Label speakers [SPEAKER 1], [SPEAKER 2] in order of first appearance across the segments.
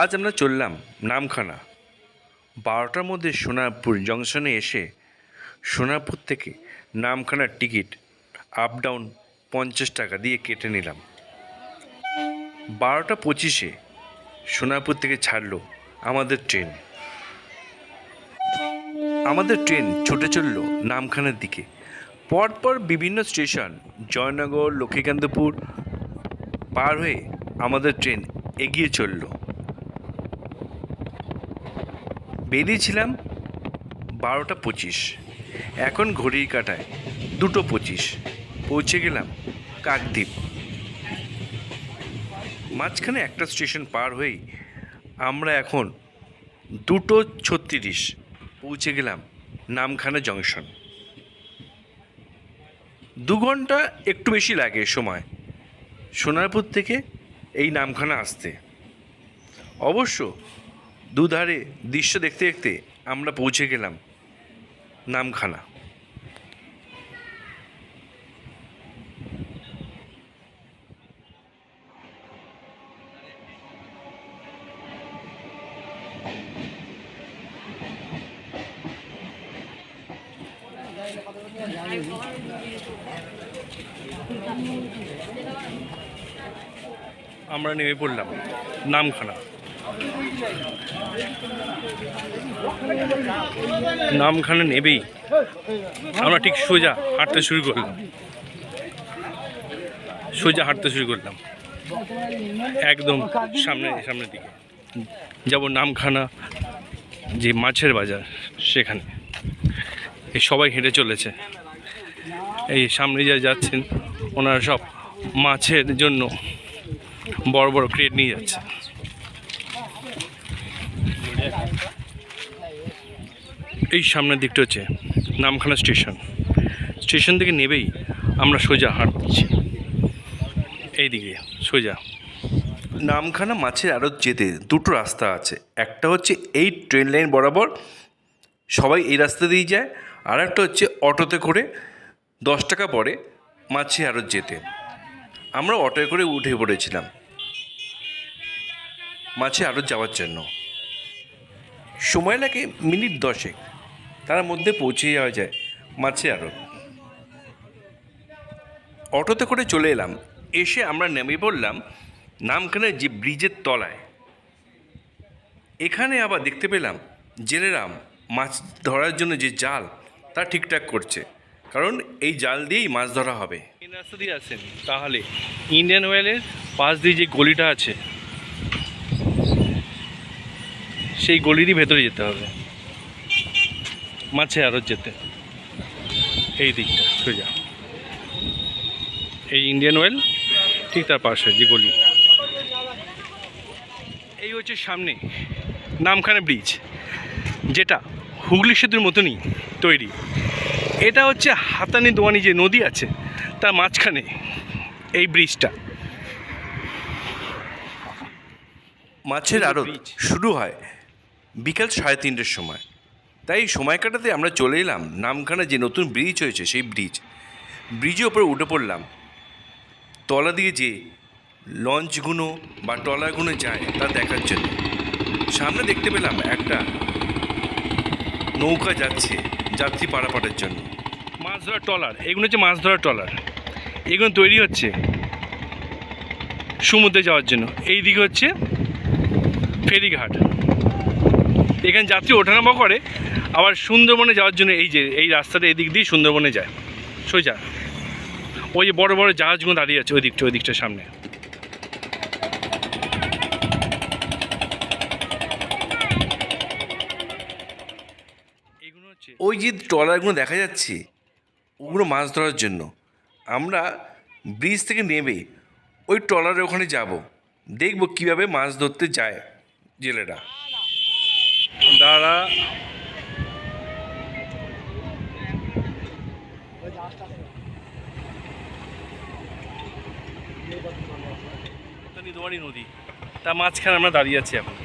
[SPEAKER 1] আজ আমরা চললাম নামখানা। বারোটার মধ্যে সোনারপুর জংশনে এসে সোনারপুর থেকে নামখানার টিকিট আপ ডাউন পঞ্চাশ টাকা দিয়ে কেটে নিলাম। বারোটা পঁচিশে সোনারপুর থেকে ছাড়লো আমাদের ট্রেন। আমাদের ট্রেন ছুটে চলল নামখানার দিকে। পরপর বিভিন্ন স্টেশন, জয়নগর, লক্ষ্মীকান্তপুর পার হয়ে আমাদের ট্রেন এগিয়ে চলল। বেরিয়েছিলাম বারোটা পঁচিশ। এখন ঘড়ির কাটায় দুটো পঁচিশ। পৌঁছে গেলাম কাকদ্বীপ। মাঝখানে একটা স্টেশন পার হয়েই আমরা এখন দুটো ছত্রিশ পৌঁছে গেলাম নামখানা জংশন। দু ঘণ্টা একটু বেশি লাগে সময় সোনারপুর থেকে এই নামখানা আসতে। অবশ্য দুধারে দৃশ্য দেখতে দেখতে আমরা পৌঁছে গেলাম নামখানা। আমরা নেমে পড়লাম নামখানা। নামখানা নেবেই। আমরা ঠিক সোজা হাঁটতে শুরু করলাম। সোজা হাঁটতে শুরু করলাম। একদম সামনে, সামনের দিকে। যাব নামখানা যে মাছের বাজার সেখানে। এই সবাই হেঁটে চলেছে। এই সামনে যা যাচ্ছেন, ওনারা সব মাছের জন্য বড় বড় ক্রেট নিয়ে যাচ্ছে। এই সামনের দিকটা হচ্ছে নামখানা স্টেশন। স্টেশন থেকে নেবেই আমরা সোজা হাঁটছি এই দিকে সোজা। নামখানা মাছের আড়ত যেতে দুটো রাস্তা আছে। একটা হচ্ছে এই ট্রেন লাইন বরাবর সবাই এই রাস্তা দিয়েই যায়, আর একটা হচ্ছে অটোতে করে দশ টাকা পরে মাছি আড়ত যেতে। আমরা অটোয় করে উঠে পড়েছিলাম মাছে আড়ত যাওয়ার জন্য। সময় লাগে মিনিট দশেক। তার মধ্যে পৌঁছে যাওয়া যায়। মাছে আড়ত অটোতে করে চলে এলাম। এসে আমরা নেমে পড়লাম নামখানে যে ব্রিজের তলায়। এখানে আবার দেখতে পেলাম জেলেরা মাছ ধরার জন্য যে জাল, তা ঠিকঠাক করছে। কারণ এই জাল দিয়েই মাছ ধরা হবে। রাস্তা দিয়ে আসেন। তাহলে ইন্ডিয়ান অয়েলের পাশ দিয়ে যে গলিটা আছে, সেই গলিরই ভেতরে যেতে হবে। মাছে আরও যেতে। এই দিকটা সোজা। এই ইন্ডিয়ান ওয়েল ঠিক তার পাশে যে গলি। এই হচ্ছে সামনে নামখানা ব্রিজ যেটা হুগলি সেতুর মতনই তৈরি। এটা হচ্ছে হাতানি দোয়ানি যে নদী আছে তার মাঝখানে এই ব্রিজটা মাছের আড়ত শুরু হয় বিকাল সাড়ে তিনটের সময়। তাই সময় কাটাতে আমরা চলে এলাম নামখানা যে নতুন ব্রিজ হয়েছে, সেই ব্রিজ। ব্রিজের ওপরে উঠে পড়লাম। তলা দিয়ে যে লঞ্চগুলো বা ট্রলারগুলো যায়, তা দেখার জন্য। সামনে দেখতে পেলাম একটা নৌকা যাচ্ছে যাত্রী পারাপারের জন্য। মাছ ধরার ট্রলার, এগুলো হচ্ছে মাছ ধরার ট্রলার। এগুলো তৈরি হচ্ছে সমুদ্রে যাওয়ার জন্য। এই দিকে হচ্ছে ফেরিঘাট। এখানে যাত্রী ওঠানামা করে আবার সুন্দরবনে যাওয়ার জন্য এই যে এই রাস্তাটা এদিক দিয়ে সুন্দরবনে যায়। সোজা। ওই যে বড় বড় জাহাজগুলো দাঁড়িয়ে আছে ওই দিকটা ওই দিকটার সামনে ওই যে ট্রলারগুলো দেখা যাচ্ছে ওগুলো মাছ ধরার জন্য। আমরা ব্রিজ থেকে নেমে ওই ট্রলারের ওখানে যাব। দেখব কীভাবে মাছ ধরতে যায় জেলেরা। দাঁড়া। নিদোয়ারি নদী। তার মাঝখানে আমরা দাঁড়িয়ে আছি এখন।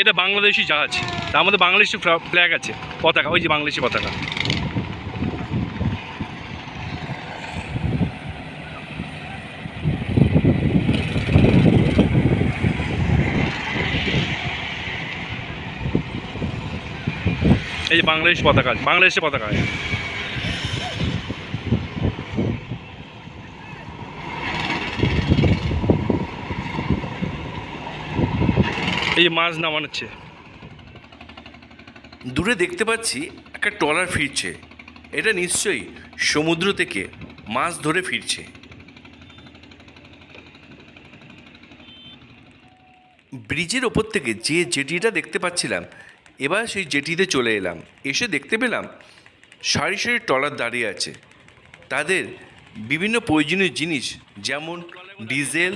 [SPEAKER 1] এটা বাংলাদেশি জাহাজ। তা আমাদের বাংলাদেশি ফ্ল্যাগ আছে, পতাকা, ওই যে বাংলাদেশি পতাকা।
[SPEAKER 2] এই যে বাংলাদেশ পতাকা বাংলাদেশের পতাকা এই মাছ নামানোচ্ছে।
[SPEAKER 1] দূরে দেখতে পাচ্ছি একটা ট্রলার ফিরছে। এটা নিশ্চয়ই সমুদ্র থেকে মাছ ধরে ফিরছে। ব্রিজের ওপর থেকে যে জেটিটা দেখতে পাচ্ছিলাম, এবার সেই জেটিতে চলে এলাম। এসে দেখতে পেলাম সারি সারি ট্রলার দাঁড়িয়ে আছে। তাদের বিভিন্ন প্রয়োজনীয় জিনিস যেমন ডিজেল,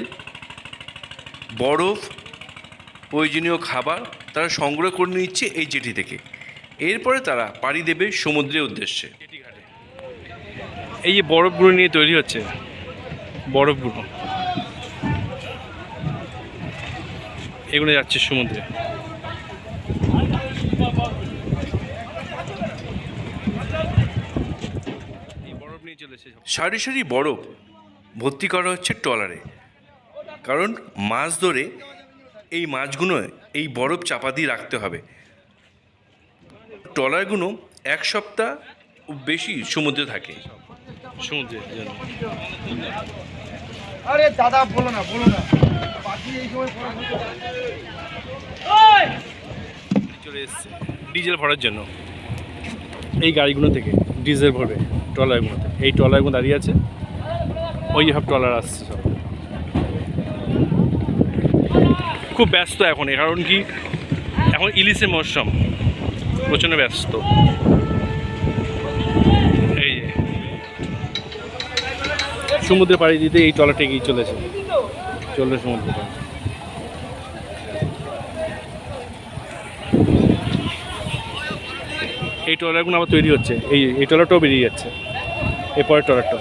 [SPEAKER 1] বরফ প্রয়োজনীয় খাবার তারা সংগ্রহ করে নিচ্ছে এই জেটি থেকে। এরপরে তারা পাড়ি দেবে সমুদ্রের উদ্দেশ্যে।
[SPEAKER 2] এই যে বরফগুলো নিয়ে তৈরি হচ্ছে বরফগুলো এগুলো যাচ্ছে সমুদ্রে।
[SPEAKER 1] সারি সারি বরফ ভর্তি করা হচ্ছে ট্রলারে। কারণ মাছ ধরে এই মাছগুলো এই বরফ চাপা দিয়ে রাখতে হবে। ট্রলারগুলো এক সপ্তাহ বেশি সমুদ্রে থাকে।
[SPEAKER 2] সমুদ্রে
[SPEAKER 3] আরে দাদা বলো না বলো না। পাখি এই সময় পড়া
[SPEAKER 2] চলে এসছে। ডিজেল ভরার জন্য। এই গাড়িগুলো থেকে ডিজেল ভরবে ট্রলারগুলোতে। এই ট্রলারগুলো দাঁড়িয়ে আছে। ওই সব ট্রলার আসছে সব। খুব ব্যস্ত এখন কারণ কি? এখন ইলিশের মরশুম প্রচণ্ড ব্যস্ত। এই যে। সমুদ্রে পাড়ি দিতে এই ট্রলারটা এগিয়ে চলেছে। চলবে সমুদ্রে এই ট্রলারগুলো আবার তৈরি হচ্ছে। এই এই ট্রলারটাও বেরিয়ে যাচ্ছে। এরপরের ট্রলারটাও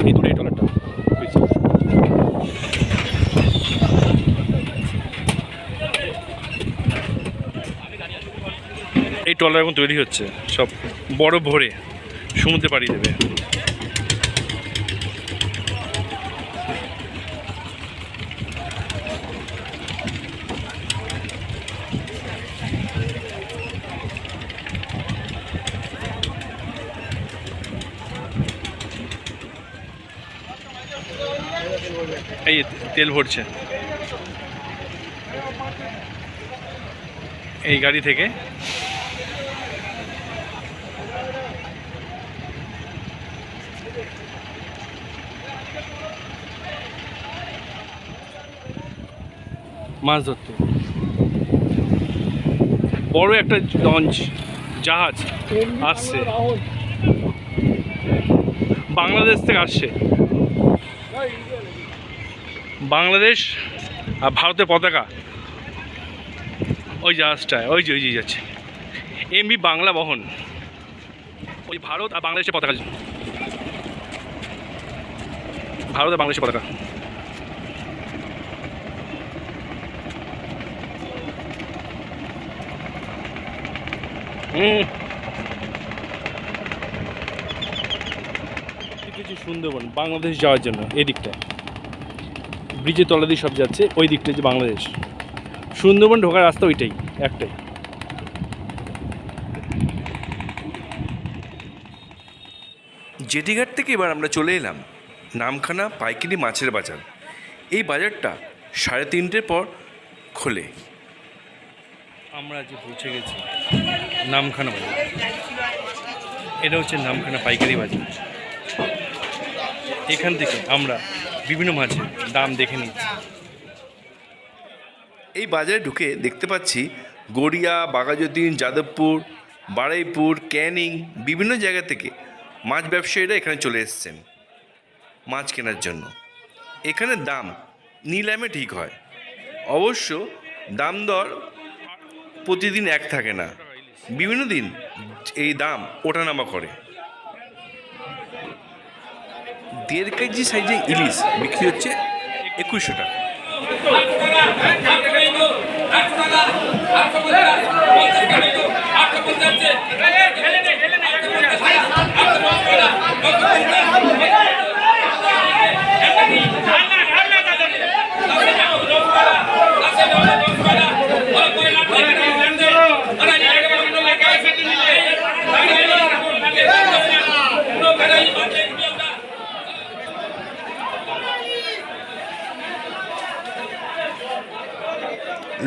[SPEAKER 2] এই দূরে এই ট্রলারটা এই ট্রলার এখন তৈরি হচ্ছে। সব বড় ভরে সমুদ্রে পাড়ি দেবে। এই তেল ভরছে। এই গাড়ি থেকে মাছ ধরতে বড় একটা লঞ্চ, জাহাজ আসছে। বাংলাদেশ থেকে আসছে। বাংলাদেশ আর ভারতের পতাকা। ওই জাহাজটায়, ওই যে ওই যে যাচ্ছে। এমবি বাংলা বহন। ওই ভারত আর বাংলাদেশের পতাকা ভারত বাংলাদেশের পতাকা। হুম। কিছু সুন্দরবন বাংলাদেশ যাওয়ার জন্য এদিকটায় ব্রিজের তলা দিয়ে সব যাচ্ছে ওই দিকটা যে বাংলাদেশ। সুন্দরবন ঢোকার রাস্তা ওইটাই একটাই।
[SPEAKER 1] জেটিঘাট থেকে এবার আমরা চলে এলাম নামখানা পাইকারি মাছের বাজার। এই বাজারটা সাড়ে তিনটের পর খোলে।
[SPEAKER 2] আমরা যে পৌঁছে গেছি নামখানা বাজার। এটা হচ্ছে নামখানা পাইকারি বাজার। এখান থেকে আমরা বিভিন্ন মাছের দাম দেখে নিচ্ছি।
[SPEAKER 1] এই বাজারে ঢুকে দেখতে পাচ্ছি গড়িয়া বাঘাযতীন যাদবপুর বারুইপুর ক্যানিং বিভিন্ন জায়গা থেকে মাছ ব্যবসায়ীরা এখানে চলে এসেছেন। মাছ কেনার জন্য এখানে দাম নিলামে ঠিক হয় অবশ্য দাম দর প্রতিদিন এক থাকে না বিভিন্ন দিন এই দাম ওঠানামা করে দেড় কেজি সাইজে ইলিশ বিক্রি হচ্ছে একুশশো টাকা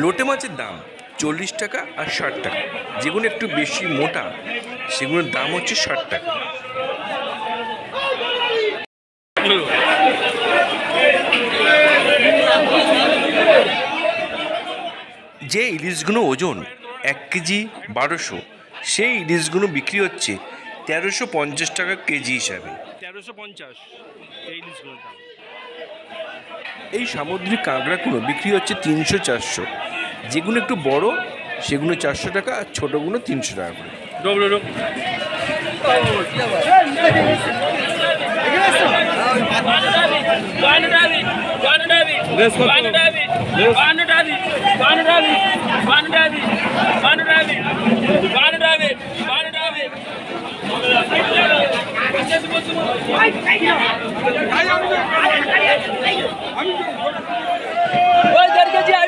[SPEAKER 1] লোটে মাছের দাম চল্লিশ টাকা আর ষাট টাকা। যেগুলো একটু বেশি মোটা সেগুলোর দাম হচ্ছে ষাট টাকা। যে ইলিশগুলো ওজন এক কেজি বারোশো সেই ইলিশগুলো বিক্রি হচ্ছে তেরোশো পঞ্চাশ টাকা কেজি হিসাবে।
[SPEAKER 2] তেরোশো পঞ্চাশ এই ইলিশগুলোর দাম।
[SPEAKER 1] এই সামুদ্রিক কাঁকড়াগুলো বিক্রি হচ্ছে তিনশো চারশো। যেগুলো একটু বড় সেগুলো চারশো টাকা আর ছোটোগুলো তিনশো টাকা করে
[SPEAKER 2] ডোব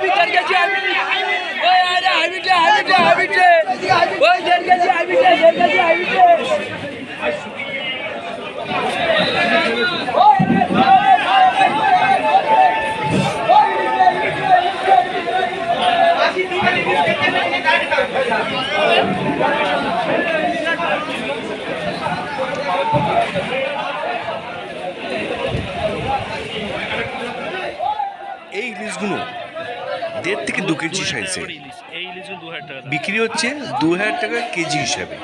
[SPEAKER 4] ওই দেড় কেজি হাইব্রিড দেড় কেজি হাইব্রিড ওই আরে হাইব্রিড হাইব্রিড হাইব্রিড ওই দেড় কেজি হাইব্রিড দেড় কেজি হাইব্রিড
[SPEAKER 1] এই ইলিশগুলো দেড় থেকে দু কেজি সাইজে। বিক্রি হচ্ছে দু হাজার টাকা কেজি হিসাবে।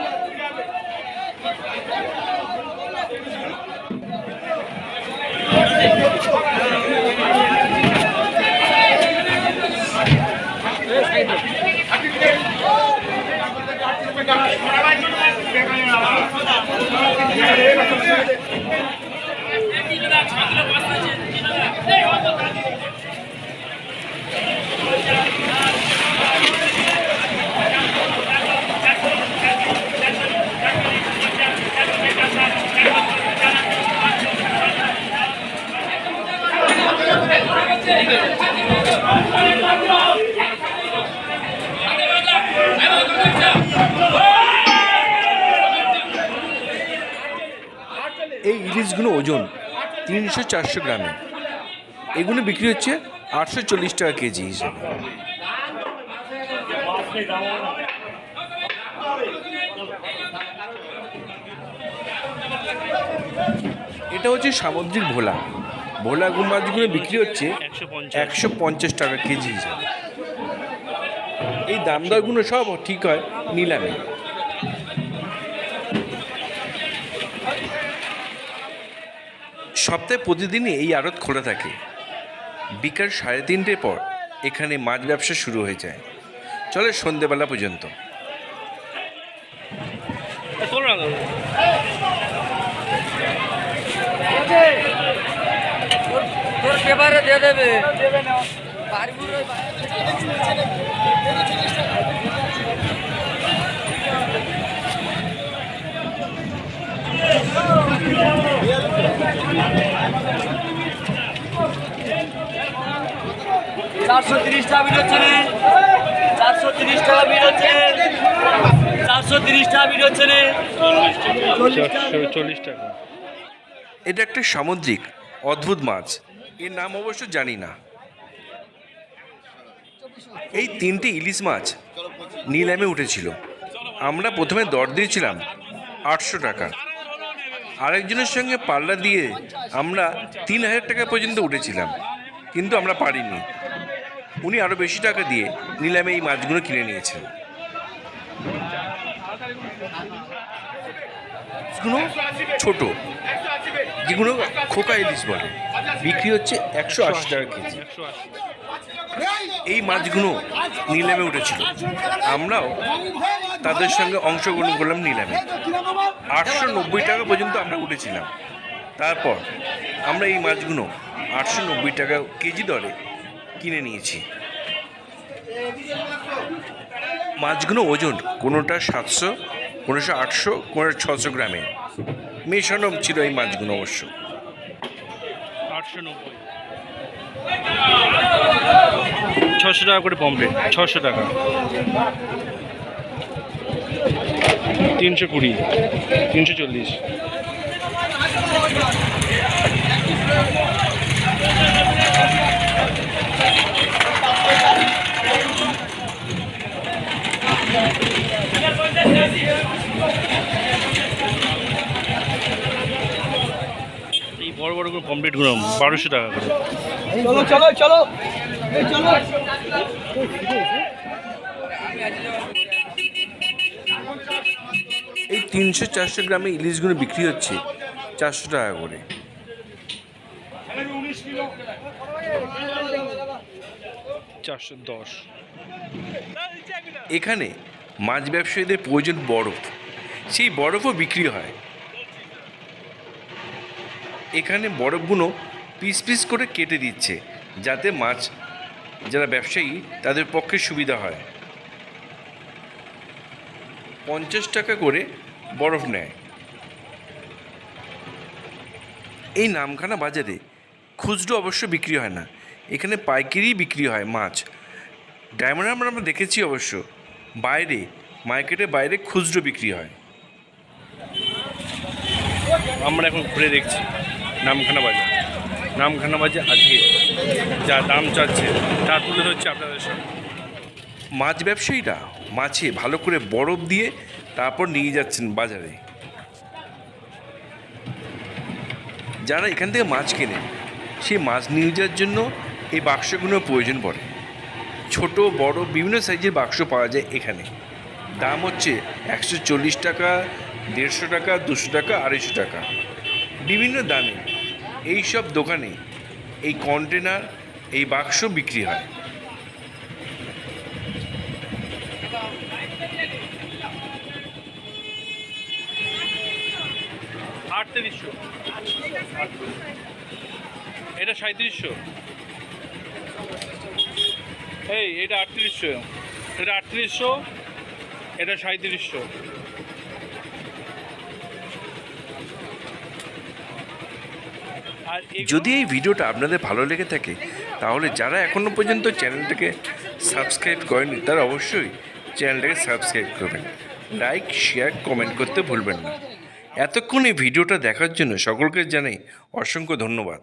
[SPEAKER 1] এই ইলিশগুলো ওজন তিনশো চারশো গ্রামে। এগুলো বিক্রি হচ্ছে আটশো চল্লিশ টাকা কেজি হিসেবে। এটা হচ্ছে সামুদ্রিক ভোলা। ভোলা গু মাছগুলো বিক্রি হচ্ছে
[SPEAKER 2] একশো পঞ্চাশ
[SPEAKER 1] একশো পঞ্চাশ টাকা কেজি হিসাবে। এই দাম দরগুলো সব ঠিক হয় নিলামে। সপ্তাহে প্রতিদিনই এই আড়ত খোলা থাকে। বিকাল সাড়ে তিনটের পর এখানে মাছ ব্যবসা শুরু হয়ে যায়। চলে সন্ধেবেলা পর্যন্ত
[SPEAKER 2] তোর না দাদা।
[SPEAKER 4] তোর পেপারে দিয়ে দেবে। চারশো তিরিশ টাকা বিল হচ্ছে রে। চারশো তিরিশ টাকা বিল হচ্ছে। চারশো তিরিশ টাকা বিল হচ্ছে
[SPEAKER 2] চল্লিশ টাকা।
[SPEAKER 1] এটা একটা সামুদ্রিক অদ্ভুত মাছ। এর নাম অবশ্য জানি না। এই তিনটে ইলিশ মাছ নিলামে উঠেছিল। আমরা প্রথমে দর দিয়েছিলাম আটশো টাকা। আরেকজনের সঙ্গে পাল্লা দিয়ে আমরা তিন হাজার টাকা পর্যন্ত উঠেছিলাম কিন্তু আমরা পারিনি। উনি আরও বেশি টাকা দিয়ে নিলামে এই মাছগুলো কিনে নিয়েছেন। ছোট। যেগুলো খোকা ইলিশ বলে। বিক্রি হচ্ছে একশো আশি টাকা কেজি। এই মাছগুলো নিলামে উঠেছিল। আমরাও তাদের সঙ্গে অংশগ্রহণ করলাম নিলামে। আটশো নব্বই টাকা পর্যন্ত আমরা উঠেছিলাম। তারপর আমরা এই মাছগুলো আটশো নব্বই টাকা কেজি দরে কিনে নিয়েছি। মাছগুলো ওজন কোনোটা সাতশো, কোনোটা আটশো, কোনোটা ছশো গ্রামে। মেশানো ছিল এই মাছগুলো অবশ্য।
[SPEAKER 2] আটশো নব্বই। ছশো টাকা করে পমপ্লেট ছশো টাকা। তিনশো কুড়ি, তিনশো চল্লিশ। বড় বড় করে পমপ্লেটগুলো বারোশো টাকা করে।
[SPEAKER 4] চলো চলো চলো। এই চলো।
[SPEAKER 1] এই তিনশো চারশো গ্রামে ইলিশগুলো বিক্রি হচ্ছে চারশো টাকা করে।
[SPEAKER 2] চারশো দশ।
[SPEAKER 1] এখানে মাছ ব্যবসায়ীদের প্রয়োজন বরফ। সেই বরফও বিক্রি হয়। এখানে বরফগুলো পিস পিস করে কেটে দিচ্ছে, যাতে মাছ, যারা ব্যবসায়ী, তাদের পক্ষে সুবিধা হয়। পঞ্চাশ টাকা করে বরফ নেয়। এই নামখানা বাজারে খুচরো অবশ্য বিক্রি হয় না, এখানে পাইকারি বিক্রি হয় মাছ। ডায়মন্ড আমরা আমরা দেখেছি অবশ্য, বাইরে, মার্কেটের বাইরে খুচরো বিক্রি হয়।
[SPEAKER 2] আমরা এখন ঘুরে দেখছি। নামখানা বাজার। নামখানা বাজার আজকে যা দাম চাচ্ছে, তা তুলে ধরছে আপনাদের সামনে।
[SPEAKER 1] মাছ ব্যবসায়ীরা মাছে ভালো করে বরফ দিয়ে তারপর নিয়ে যাচ্ছেন বাজারে। যারা এখান থেকে মাছ কেনে, সেই মাছ নিয়ে যাওয়ার জন্য এই বাক্সগুলোর প্রয়োজন পড়ে। ছোট, বড়, বিভিন্ন সাইজের বাক্স পাওয়া যায় এখানে। দাম হচ্ছে একশো চল্লিশ টাকা, দেড়শো টাকা, দুশো টাকা, আড়াইশো টাকা। বিভিন্ন দামে এই সব দোকানে এই কন্টেনার, এই বাক্স বিক্রি হয়।
[SPEAKER 2] আটত্রিশশো। এটা সাঁত্রিশশো এই, এটা আটত্রিশশো। এটা আটত্রিশশো, এটা সাঁত্রিশশো আর এগুলো-
[SPEAKER 1] যদি এই ভিডিওটা আপনাদের ভালো লেগে থাকে, তাহলে যারা এখনও পর্যন্ত চ্যানেলটাকে সাবস্ক্রাইব করেনি তারা অবশ্যই চ্যানেলটাকে সাবস্ক্রাইব করবেন। লাইক, শেয়ার, কমেন্ট করতে ভুলবেন না। এতক্ষণ এই ভিডিওটা দেখার জন্য সকলকে জানাই অসংখ্য ধন্যবাদ।